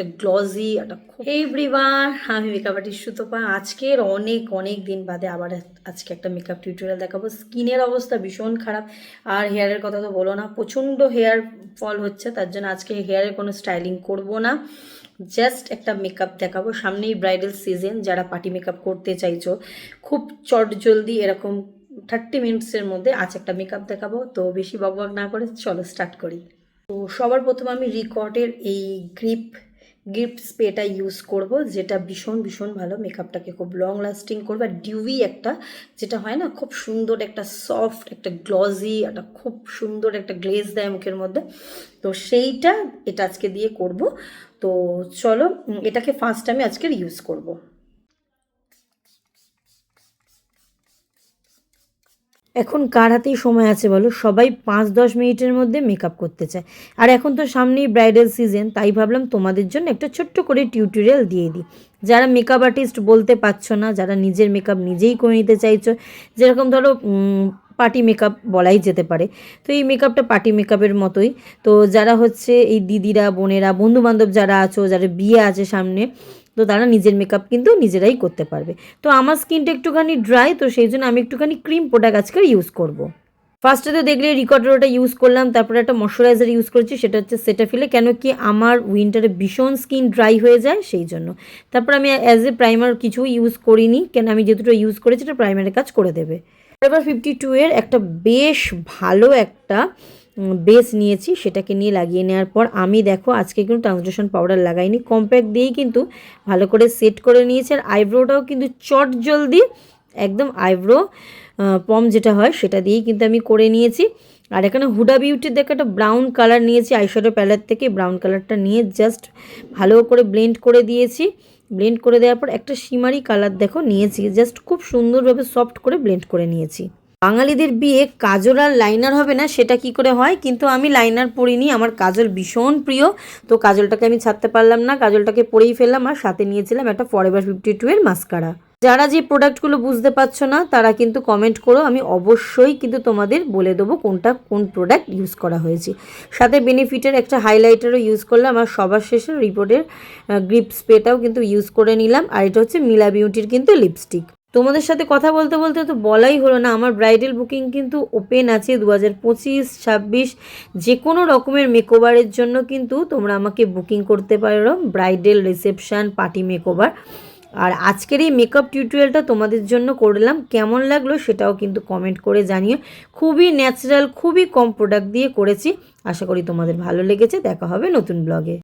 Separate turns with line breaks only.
একটা গ্লজি একটা এভরিওয়ান আমি মেকআপ আর্টিস্ট সুতপা। আজকের অনেক অনেক দিন বাদে আবার আজকে একটা মেকআপ টিউটোরিয়াল দেখাবো। স্কিনের অবস্থা ভীষণ খারাপ। আর হেয়ারের কথা তো বলো না, প্রচণ্ড হেয়ার ফল হচ্ছে, তার জন্য আজকে হেয়ারের কোনো স্টাইলিং করব না। জাস্ট একটা মেকআপ দেখাবো। সামনেই ব্রাইডাল সিজন যারা পার্টি মেকআপ করতে চাইছো, খুব চট জলদি এরকম থার্টি মিনিটসের মধ্যে আজ একটা মেকআপ দেখাবো। তো বেশি বকবক না করে, চলো স্টার্ট করি। তো সবার প্রথম আমি রিকর্ডের এই গ্রিপ গ্রিপ স্প্রেটা ইউজ করব, যেটা ভীষণ ভীষণ ভালো মেকআপটাকে খুব লং লাস্টিং করবে। আর ডিউই একটা, যেটা হয় না, খুব সুন্দর একটা সফট একটা গ্লজি একটা খুব সুন্দর একটা গ্লেজ দেয় মুখের মধ্যে। তো সেইটা এটা আজকে দিয়ে করব। তো চলো এটাকে ফার্স্ট আমি আজকের ইউজ করব। এখন কার হাতেই সময় আছে বলো? সবাই পাঁচ, দশ মিনিটের মধ্যে মেকআপ করতে চায়। আর এখন তো সামনেই ব্রাইডাল সিজন তাই ভাবলাম তোমাদের জন্য একটা ছোট্ট করে টিউটোরিয়াল দিয়ে দিই। যারা মেকআপ আর্টিস্ট বলতে পারছ না, যারা নিজের মেকআপ নিজেই করে নিতে চাইছো, যেরকম ধরো পার্টি মেকআপ বলাই যেতে পারে। তো এই মেকআপটা পার্টি মেকআপের মতোই। তো যারা হচ্ছে এই দিদিরা, বোনেরা, বন্ধুবান্ধব যারা আছো যারা বিয়ে আছে সামনে তো তারা নিজের মেকআপ কিন্তু নিজেরাই করতে পারবে। তো আমার স্কিনটা একটুখানি ড্রাই তো সেই জন্য আমি একটুখানি ক্রিম প্রোডাক্ট আজকে ইউজ করব। ফার্স্টে তো দেখলে রিকর্ডার ওটা ইউজ করলাম, তারপরে একটা ময়শ্চারাইজার ইউজ করেছি, সেটা হচ্ছে সেটাফিলে কেন কি আমার উইন্টারে ভীষণ স্কিন ড্রাই হয়ে যায়, সেই জন্য। তারপর আমি অ্যাজ এ প্রাইমার কিছু ইউজ করিনি, কেন আমি যেহেতু ইউজ করেছি, এটা প্রাইমারের কাজ করে দেবে। এবার ফিফটি টু এর একটা বেশ ভালো একটা বেস নিয়েছি, সেটাকে নিয়ে লাগিয়ে নেওয়ার পর আমি দেখো আজকে কিন্তু ট্রান্সলেশন পাউডার লাগাইনি। কম্প্যাক্ট দিয়েই কিন্তু ভালো করে সেট করে নিয়েছি আর আইব্রোটাও কিন্তু চট জলদি, একদম আইব্রো পম যেটা হয় সেটা দিয়েই কিন্তু আমি করে নিয়েছি। আর এখানে হুডা বিউটির দেখে একটা ব্রাউন কালার নিয়েছি আইশ্যাডো প্যালেট থেকে ব্রাউন কালারটা নিয়ে জাস্ট ভালো করে ব্লেন্ড করে দিয়েছি। ব্লেন্ড করে দেওয়ার পর একটা সিমারি কালার দেখো নিয়েছি জাস্ট খুব সুন্দরভাবে সফট করে ব্লেন্ড করে নিয়েছি। বাঙালিদের বিয়ে কাজল আর লাইনার হবে না, সেটা কি করে হয়? কিন্তু আমি লাইনার পরিনি, আমার কাজল ভীষণ প্রিয়। তো কাজলটাকে আমি ছাড়তে পারলাম না, কাজলটাকে পরেই ফেললাম আর সাথে নিয়েছিলাম একটা ফরএভার ফিফটি টু এর মাস্কারা যারা যে প্রোডাক্টগুলো বুঝতে পারছ না, তারা কিন্তু কমেন্ট করো, আমি অবশ্যই কিন্তু তোমাদের বলে দেবো কোনটা কোন প্রোডাক্ট ইউজ করা হয়েছে। সাথে বেনিফিটের একটা হাইলাইটারও ইউজ করলাম আর সবার শেষে রিপোর্টের গ্রিপ স্প্রেটাও কিন্তু ইউজ করে নিলাম। আর এটা হচ্ছে মিলা বিউটির কিন্তু লিপস্টিক তোমাদের সাথে কথা বলতে বলতে তো বলাই হলো না। আমার ব্রাইডাল বুকিং কিন্তু ওপেন আছে দু হাজার পঁচিশ, ছাব্বিশ, যে কোনো রকমের মেকওভারের জন্য কিন্তু তোমরা আমাকে বুকিং করতে পারো ব্রাইডাল রিসেপশন পার্টি মেকওভার আর আজকের এই মেকআপ টিউটোরিয়ালটা তোমাদের জন্য করলাম। কেমন লাগল সেটাও কিন্তু কমেন্ট করে জানিও। খুবই ন্যাচারাল খুবই কম প্রোডাক্ট দিয়ে করেছি। আশা করি তোমাদের ভালো লেগেছে। দেখা হবে নতুন ব্লগে